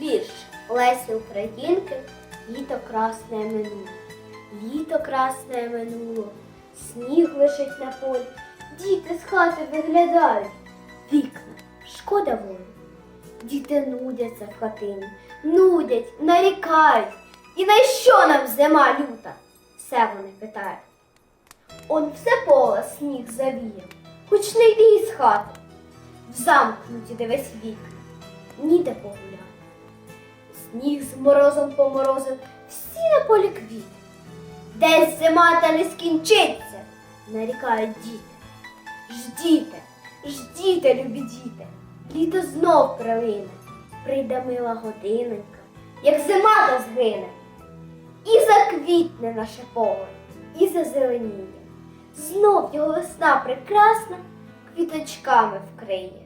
Вірш Лесі Українки Літо красне минуло. Літо красне минуло, сніг лежить на полі, діти з хати виглядають, вікна, шкода волі. Діти нудяться в хатині, нудять, нарікають. І на що нам зима люта? Все вони питають. Он все поле сніг завіяв, хоч не йди із хати. В замкнуті дивись вікна, ніде погуляти. Сніг з морозом поморозив всі на полі квіти. Десь зима та не скінчиться, нарікають діти. Ждіте, ждіте, любі діти, літо знов прилине, прийде мила годинонька, як зима та згине. І заквітне наше поле, і зазеленіє. Знов його весна прекрасна квіточками вкриє.